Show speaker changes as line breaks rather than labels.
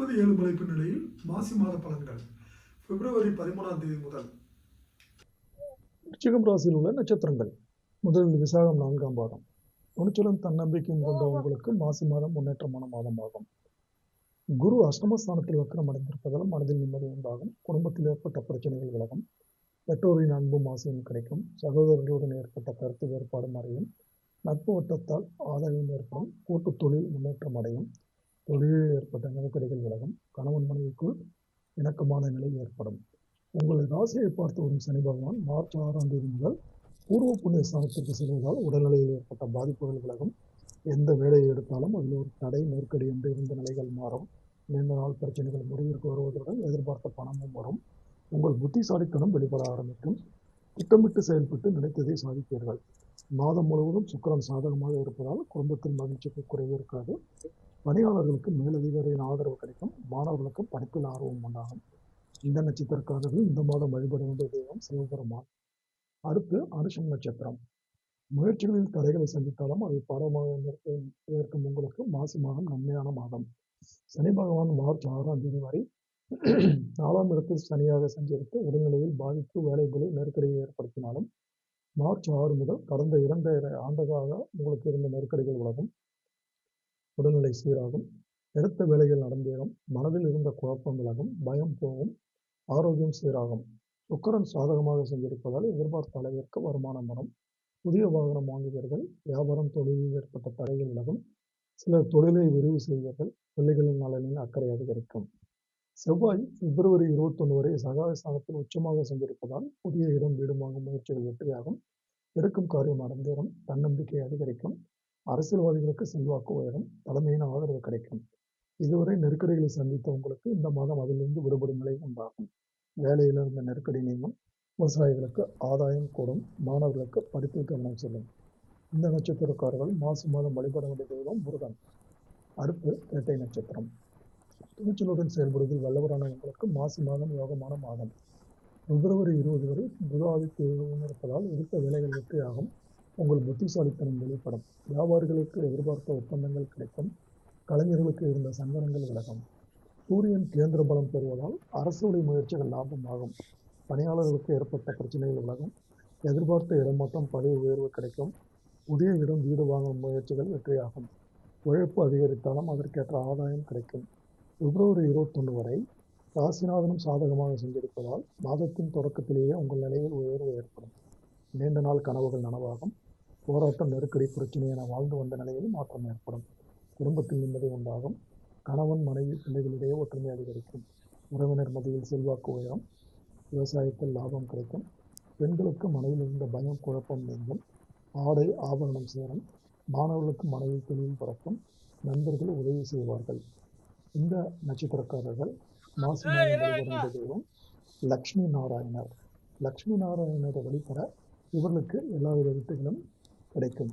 முப்பது ஏழு மலைப்பு நிலையில் மாசி மாத பலன்கள். பிப்ரவரி பதிமூணாம் தேதி முதல்.
விருச்சிகம் ராசியில் உள்ள நட்சத்திரங்கள். முதலில் விசாகம் நான்காம் பாதம் துணிச்சலும் தன்னம்பிக்கையும் கொண்ட உங்களுக்கு மாசி மாதம் முன்னேற்றமான மாதமாகும். குரு அஷ்டமஸ்தானத்தில் வக்கரம் அடைந்திருப்பதால் மனதில் நிம்மதி உண்டாகும். குடும்பத்தில் ஏற்பட்ட பிரச்சனைகள் விலகும். பெற்றோரின் அன்பும் ஆசையும் கிடைக்கும். சகோதரர்களுடன் ஏற்பட்ட கருத்து வேறுபாடு மறையும் நட்பு வட்டத்தால் ஆதாயம் ஏற்படும். கூட்டு தொழில் முன்னேற்றம் அடையும். தொழிலில் ஏற்பட்ட நெருக்கடிகள் விலகும் கணவன் மனைவிக்குள் இணக்கமான நிலை ஏற்படும். உங்கள் ராசியை பார்த்து வரும் சனி பகவான் மார்ச் ஆறாம் தேதி முதல் பூர்வ புண்ணிய ஸ்தானத்திற்கு செல்வதால் உடல்நிலையில் ஏற்பட்ட பாதிப்புகள் விலகும். எந்த வேலையை எடுத்தாலும் அதில் ஒரு தடை நெருக்கடி என்று இருந்த நிலைகள் மாறும். நீண்ட நாள் பிரச்சனைகள் முடிவிற்கு வருவதுடன் எதிர்பார்த்த பணமும் வரும். உங்கள் புத்திசாலித்தனம் வெளிப்பட ஆரம்பிக்கும். திட்டமிட்டு செயல்பட்டு நினைத்ததை சாதிப்பீர்கள். மாதம் முழுவதும் சுக்கரன் சாதகமாக இருப்பதால் குடும்பத்தில் மகிழ்ச்சிக்கு குறைவு இருக்காது. பணியாளர்களுக்கு மேலதிகாரியின் ஆதரவு கிடைக்கும். மாணவர்களுக்கும் படிப்பில் ஆர்வம் உண்டாகும். இந்த நட்சத்திரக்காரர்கள் இந்த மாதம் வழிபட தெய்வம் சிவபெருமான். அடுத்து அனுஷம் நட்சத்திரம். முயற்சிகளில் தடைகளை சந்தித்தாலும் அதை பாடமாக ஏற்கும் உங்களுக்கு மாசி மாதம் நன்மையான மாதம். சனி பகவான் மார்ச் ஆறாம் தேதி வரை நாலாம் இடத்தில் சனியாக சஞ்சரித்து உடல்நிலையில் பாதிப்பு வேலைகளை நெருக்கடியை ஏற்படுத்தினாலும் மார்ச் ஆறு முதல் கடந்த இரண்டரை ஆண்டுகளாக உங்களுக்கு இருந்த நெருக்கடிகள் உலகம் உடல்நிலை சீராகும் எடுத்த வேலைகள் நடந்தேறும் மனதில் இருந்த குழப்பம் விலகும் பயம் போகும் ஆரோக்கியம் சீராகும். சுக்கரன் சாதகமாக செஞ்சிருப்பதால் எதிர்பார்த்த அளவிற்கு வருமானம் வரும். புதிய வாகனம் வாங்குவீர்கள் வியாபாரம் தொழிலில் ஏற்பட்ட தடைகள் விலகும். சிலர் தொழிலை விரிவு செய்வீர்கள் பிள்ளைகளின் நலனில் அக்கறை அதிகரிக்கும். செவ்வாய் பிப்ரவரி இருபத்தொன்று வரை சகாய ஸ்தானத்தில் உச்சமாக சென்றிருப்பதால் புதிய இடம் வீடு வாங்கும் முயற்சிகள் வெற்றியாகும். இருக்கும் காரியம் நடந்தேறும் தன்னம்பிக்கை அதிகரிக்கும். அரசியல்வாதிகளுக்கு செல்வாக்கு உயரும் தலைமையின் ஆதரவு கிடைக்கும். இதுவரை நெருக்கடிகளை சந்தித்த உங்களுக்கு இந்த மாதம் அதிலிருந்து விடுபடும் நிலை உண்டாகும். வேலையில் இருந்த நெருக்கடி நீங்கும் விவசாயிகளுக்கு ஆதாயம் கூடும் மாணவர்களுக்கு படிப்பில் கவனம் செல்லும். இந்த நட்சத்திரக்காரர்கள் மாசி மாதம் வழிபட வேண்டிய தெய்வம் முருகன். அடுத்து இரட்டை நட்சத்திரம். துணிச்சலுடன் செயல்படுவதில் வல்லவரான உங்களுக்கு மாசி மாதம் யோகமான மாதம். பிப்ரவரி இருபது வரை குரு ஆதித்யம் இருப்பதால் எடுத்த வேலைகள் வெற்றியாகும். உங்கள் புத்திசாலித்தனம் வெளிப்படும். வியாபாரிகளுக்கு எதிர்பார்த்த ஒப்பந்தங்கள் கிடைக்கும். கலைஞர்களுக்கு இருந்த சங்கடங்கள் விலகும். சூரியன் கேந்திர பலம் பெறுவதால் அரசுடைய முயற்சிகள் லாபமாகும். பணியாளர்களுக்கு ஏற்பட்ட பிரச்சனைகள் விலகும். எதிர்பார்த்த இடமாற்றம் பதவி உயர்வு கிடைக்கும். புதிய இடம் வீடு வாங்கும் முயற்சிகள் வெற்றியாகும். உழைப்பு அதிகரித்தாலும் அதற்கேற்ற ஆதாயம் கிடைக்கும். பிப்ரவரி இருபத்தொன்று வரை ராசிநாதனும் சாதகமாக சென்றிருப்பதால் மாதத்தின் தொடக்கத்திலேயே உங்கள் நிலையில் உயர்வு ஏற்படும். நீண்ட நாள் கனவுகள் நனவாகும். போராட்டம் நெருக்கடி பிரச்சனை என வாழ்ந்து வந்த நிலையில் மாற்றம் ஏற்படும். குடும்பத்தில் நிம்மதி உண்டாகும். கணவன் மனைவி பிள்ளைகளிடையே ஒற்றுமை அதிகரிக்கும். உறவினர் மத்தியில் செல்வாக்கு உயரும். விவசாயத்தில் லாபம் கிடைக்கும். பெண்களுக்கு மனையில் இருந்த பயம் குழப்பம் நீங்கும். ஆடை ஆபரணம் சேரும். மாணவர்களுக்கு மனைவி தொழில் பிறக்கும். நண்பர்கள் உதவி செய்வார்கள். இந்த நட்சத்திரக்காரர்கள் மாசி தெய்வம் லக்ஷ்மி நாராயணர். லக்ஷ்மி நாராயணரை வழிபட இவர்களுக்கு எல்லா எல்லாவித வெற்றிகளும் கிடைக்கும்